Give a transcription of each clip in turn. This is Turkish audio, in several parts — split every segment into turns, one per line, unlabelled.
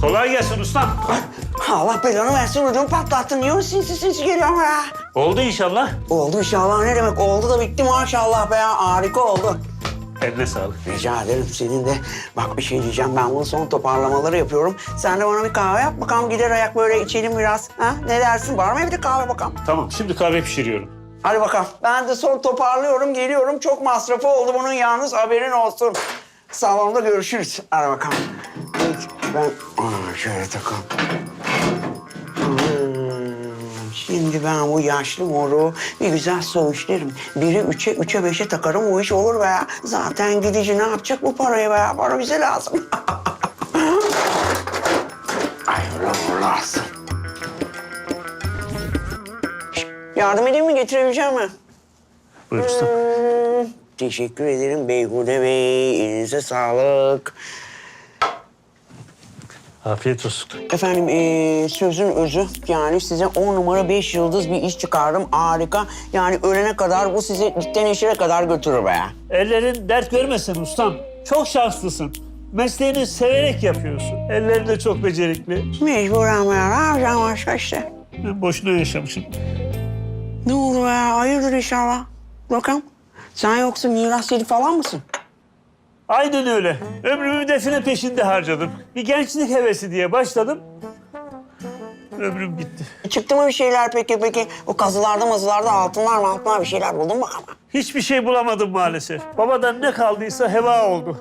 Kolay gelsin ustam.
Allah belanı versin ödümü patlattın. Niye o sinsi sinsi geliyor ama ya?
Oldu inşallah.
Oldu inşallah ne demek? Oldu da bitti maşallah be ya. Harika oldu.
Eline sağlık.
Rica ederim senin de. Bak bir şey diyeceğim ben bunu son toparlamaları yapıyorum. Sen de bana bir kahve yap bakalım gider ayak böyle içelim biraz. Ha? Ne dersin? Var mı evde kahve bakalım?
Tamam şimdi kahve pişiriyorum.
Hadi bakalım. Ben de son toparlıyorum geliyorum. Çok masrafı oldu bunun yalnız haberin olsun. Salonda görüşürüz. Hadi bakalım. Ben... Aa, şöyle takalım. Hmm, Şimdi ben bu yaşlı moru bir güzel söğüşlerim. Biri üçe, üçe beşe takarım o iş olur be. Zaten gidici ne yapacak bu parayı be? Para bize lazım. Ay ulan lazım. Yardım edeyim mi? Getirebileceğim mi?
Buyur.
Hmm, Teşekkür ederim Beyhude Bey. Elinize sağlık.
Afiyet olsun.
Efendim eee, sözün özü yani size on numara beş yıldız bir iş çıkardım. Harika. Yani ölene kadar bu sizi dikten eşire kadar götürür be.
Ellerin dert görmesin ustam. Çok şanslısın. Mesleğini severek yapıyorsun. Ellerin de çok becerikli.
Mecburen be ya. Ne yapacağım başka işte.
Ben boşuna yaşamışım.
Ne olur be ya. Hayırdır inşallah. Bakalım. Sen yoksa miras yeri falan mısın?
Aynen öyle. Ömrümü define peşinde harcadım. Bir gençlik hevesi diye başladım. Ömrüm gitti.
Çıktı mı bir şeyler peki peki? O kazılarda mazılarda altınlar mı altınlar bir şeyler buldun mu ama?
Hiçbir şey bulamadım maalesef. Babadan ne kaldıysa heva oldu.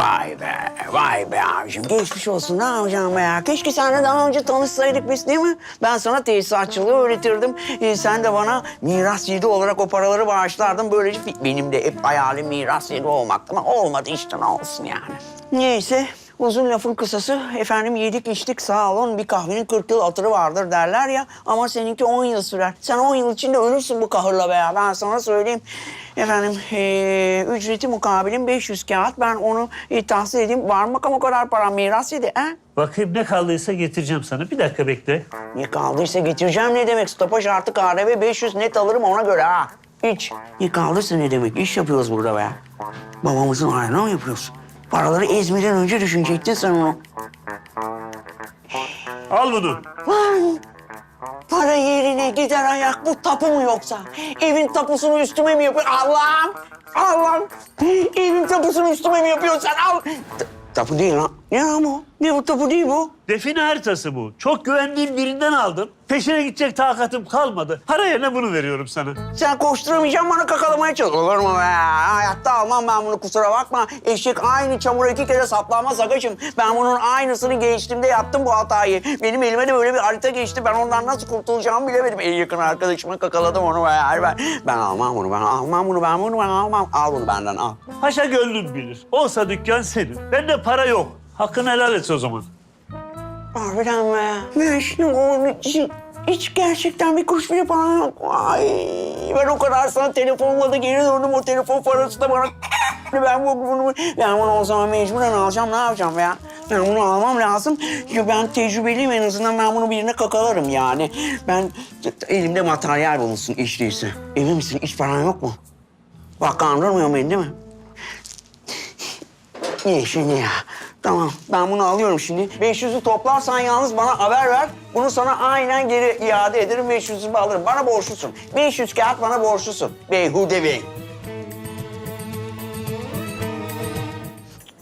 Vay be, vay be abicim. Geçmiş olsun. Ne yapacağım ya? Keşke seninle daha önce tanışsaydık biz değil mi? Ben sana tesisatçılığı öğretirdim. Ee, sen de bana miras yedi olarak o paraları bağışlardın. Böylece benim de hep hayalim miras yedi olmaktı ama olmadı işte ne olsun yani. Neyse. Uzun lafın kısası, efendim yedik içtik sağ olun bir kahvenin 40 yıl hatırı vardır derler ya. Ama seninki 10 yıl sürer. Sen 10 yıl içinde ölürsün bu kahırla be ya. Ben sana söyleyeyim. Efendim eee, ücreti mukabilin 500 kağıt. Ben onu e, tahsil edeyim. Var mı o kadar para miras yedi ha?
Bakayım ne kaldıysa getireceğim sana. Bir dakika bekle.
Ne kaldıysa getireceğim ne demek? Stopaj artı KDV 500 net alırım ona göre ha. Hiç. Ne kaldıysa ne demek? İş yapıyoruz burada be. Babamızın ayrına mı yapıyoruz? Paraları ezmeden önce düşünecektin sen onu.
Al bunu.
Lan! Para yerine gider ayak bu tapu mu yoksa? Evin tapusunu üstüme mi yapıyor? Allah'ım! Allah'ım! Evin tapusunu üstüme mi yapıyorsun? Al! Ta- tapu değil lan. Ne lan bu? Ne bu tapu değil bu?
Define haritası bu. Çok güvendiğim birinden aldım. Peşine gidecek takatım kalmadı. Para yerine bunu veriyorum sana.
Sen koşturamayacaksın bana kakalamaya çalış. Olur mu be? Hayatta almam ben bunu kusura bakma. Eşek aynı çamura iki kere saplanmaz agacım. Ben bunun aynısını gençliğimde yaptım bu hatayı. Benim elime de böyle bir harita geçti. Ben ondan nasıl kurtulacağımı bilemedim. En yakın arkadaşıma kakaladım onu be. Ben, ben almam bunu, ben almam bunu, ben bunu ben almam. Al bunu benden al.
Paşa gönlüm bilir. Olsa dükkan senin. Bende para yok. Hakkını helal et o zaman.
Harbiden be. Ben şimdi onun için hiç gerçekten bir kuruş bile param yok. Ay ben o kadar sana telefonla da geri döndüm. O telefon parası da bana ben bu bunu ben bunu o zaman mecburen alacağım. Ne yapacağım ya? Ben bunu almam lazım. Çünkü ben tecrübeliyim en azından ben bunu birine kakalarım yani. Ben elimde materyal bulunsun iş değilse. Emin misin hiç paran yok mu? Bak kandırmıyor beni değil mi? Şimdi ya. Tamam ben bunu alıyorum şimdi. 500'ü toplarsan yalnız bana haber ver. Bunu sana aynen geri iade ederim. 500'ümü alırım. Bana borçlusun. 500 kağıt bana borçlusun. Beyhude Bey.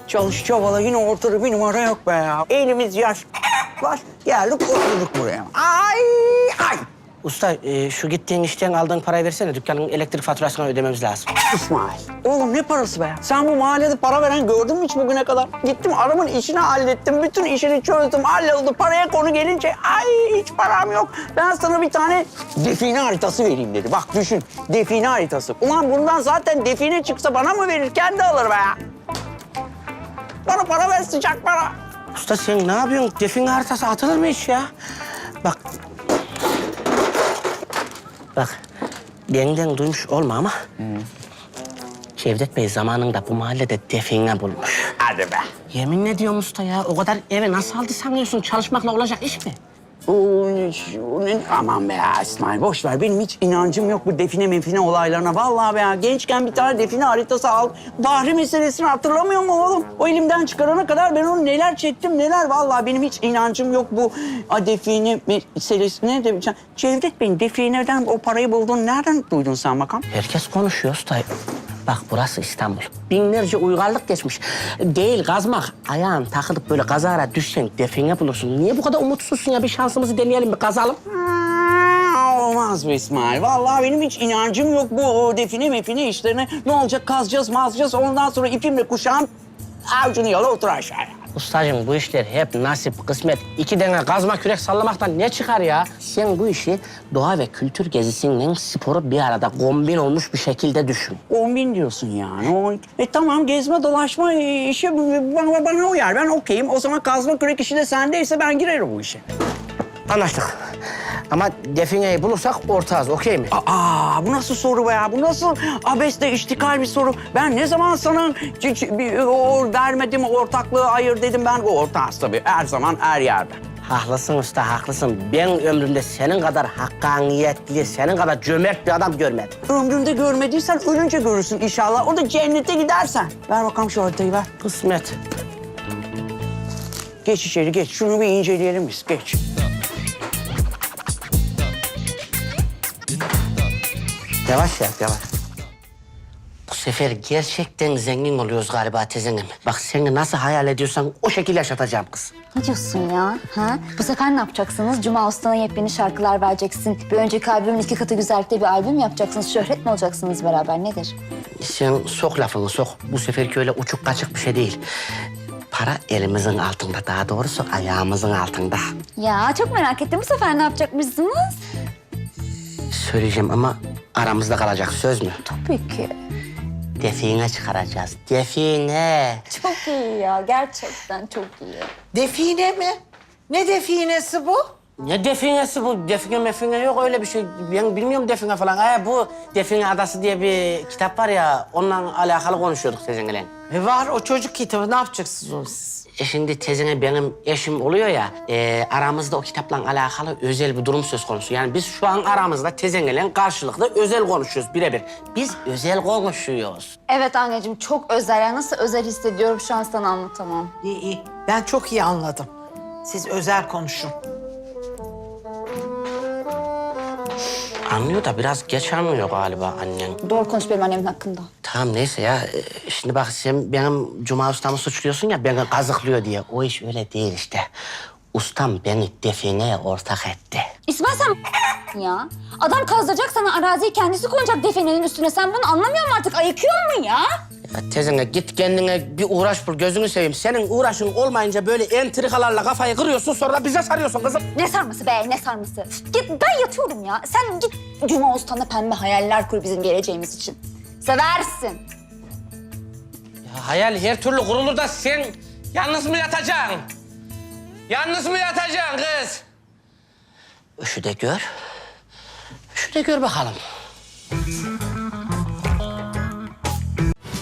Çalış çabala yine ortada bir numara yok be ya. Elimiz yaş. Var. Geldik oturduk buraya. Ay ay.
Usta e, şu gittiğin işten aldığın parayı versene. Dükkanın elektrik faturasını ödememiz lazım.
İsmail. Oğlum ne parası be? Sen bu mahallede para veren gördün mü hiç bugüne kadar? Gittim adamın işini hallettim. Bütün işini çözdüm. Halloldu. Paraya konu gelince ay hiç param yok. Ben sana bir tane define haritası vereyim dedi. Bak düşün. Define haritası. Ulan bundan zaten define çıksa bana mı verir? Kendi alır be. Bana para ver sıcak para.
Usta sen ne yapıyorsun? Defin haritası atılır mı hiç ya? Bak. Bak. Benden duymuş olma ama. Cevdet Bey zamanında bu mahallede define bulmuş.
Hadi be.
Yemin ediyorum usta ya. O kadar eve nasıl aldı sanıyorsun? Çalışmakla olacak iş mi?
Aman be ya İsmail boş ver. Benim hiç inancım yok bu define mefine olaylarına. Vallahi be ya gençken bir tane define haritası al. Bahri meselesini hatırlamıyor mu oğlum? O elimden çıkarana kadar ben onu neler çektim neler. Vallahi benim hiç inancım yok bu a, define meselesine. De, Cevdet Bey'in defineden o parayı buldun. Nereden duydun sen bakalım?
Herkes konuşuyor usta. Bak burası İstanbul. Binlerce uygarlık geçmiş. Değil kazmak. Ayağın takılıp böyle kazara düşsen define bulursun. Niye bu kadar umutsuzsun ya? Bir şansımızı deneyelim, bir kazalım.
Olmaz be İsmail. Vallahi benim hiç inancım yok bu define mefine işlerine. Ne olacak kazacağız mazcağız ondan sonra ipimle kuşağım avcunu yala otur aşağıya.
Ustacığım bu işler hep nasip, kısmet. İki tane kazma kürek sallamaktan ne çıkar ya? Sen bu işi doğa ve kültür gezisiyle sporu bir arada kombin olmuş bir şekilde düşün.
On bin diyorsun yani. O, e tamam gezme dolaşma işi bana, bana uyar. Ben okeyim. O zaman kazma kürek işi de sendeyse ben girerim bu işe.
Anlaştık. Ama defineyi bulursak ortağız, okey mi?
Aa bu nasıl soru be ya? Bu nasıl abesle iştikal bir soru? Ben ne zaman sana c- c- bir, o vermedim ortaklığı ayır dedim ben o ortağız tabii. Her zaman her yerde.
Haklısın usta, haklısın. Ben ömrümde senin kadar hakkaniyetli, senin kadar cömert bir adam görmedim.
Ömründe görmediysen ölünce görürsün inşallah. O da cennete gidersen. Ver bakalım şu haritayı ver.
Kısmet.
Geç içeri geç. Şunu bir inceleyelim biz. Geç.
Yavaş yap, yavaş. Bu sefer gerçekten zengin oluyoruz galiba tezenim. Bak seni nasıl hayal ediyorsan o şekilde yaşatacağım kız.
Ne diyorsun ya? Ha? Bu sefer ne yapacaksınız? Cuma Usta'na yepyeni şarkılar vereceksin. Bir önceki albümün iki katı güzellikte bir albüm yapacaksınız. Şöhret mi olacaksınız beraber? Nedir?
Sen sok lafını sok. Bu seferki öyle uçuk kaçık bir şey değil. Para elimizin altında, daha doğrusu ayağımızın altında.
Ya çok merak ettim. Bu sefer ne yapacakmışsınız?
Söyleyeceğim ama aramızda kalacak söz mü?
Tabii ki.
Define çıkaracağız. Define.
Çok iyi ya. Gerçekten çok iyi.
Define mi? Ne definesi bu?
Ne definesi bu? Define mefine yok öyle bir şey. Ben bilmiyorum define falan. Ha, bu Define Adası diye bir kitap var ya, onunla alakalı konuşuyorduk tezenle.
E var o çocuk kitabı. Ne yapacaksınız onu siz?
E şimdi tezene benim eşim oluyor ya, e, aramızda o kitapla alakalı özel bir durum söz konusu. Yani biz şu an aramızda tezenle karşılıklı özel konuşuyoruz birebir. Biz özel konuşuyoruz.
Evet anneciğim çok özel. Ya nasıl özel hissediyorum şu an sana anlatamam.
İyi iyi. Ben çok iyi anladım. Siz özel konuşun.
Anlıyor da biraz geç anlıyor galiba annen.
Doğru konuş benim annemin hakkında.
Tamam neyse ya. e, Şimdi bak sen benim Cuma ustamı suçluyorsun ya beni kazıklıyor diye. O iş öyle değil işte. Ustam beni defineye ortak etti.
İsmail sen ya. Adam kazdıracak sana araziyi kendisi koyacak defnenin üstüne. Sen bunu anlamıyor musun artık? Ayıkıyor mu ya?
Ya tezene git kendine bir uğraş bul gözünü seveyim. Senin uğraşın olmayınca böyle entrikalarla kafayı kırıyorsun sonra bize sarıyorsun kızım.
Ne sarması be ne sarması? Git ben yatıyorum ya. Sen git Cuma Usta'na pembe hayaller kur bizim geleceğimiz için. Seversin.
Ya hayal her türlü kurulur da sen yalnız mı yatacaksın? Yalnız mı yatacaksın kız? Üşü de gör. Üşü de gör bakalım.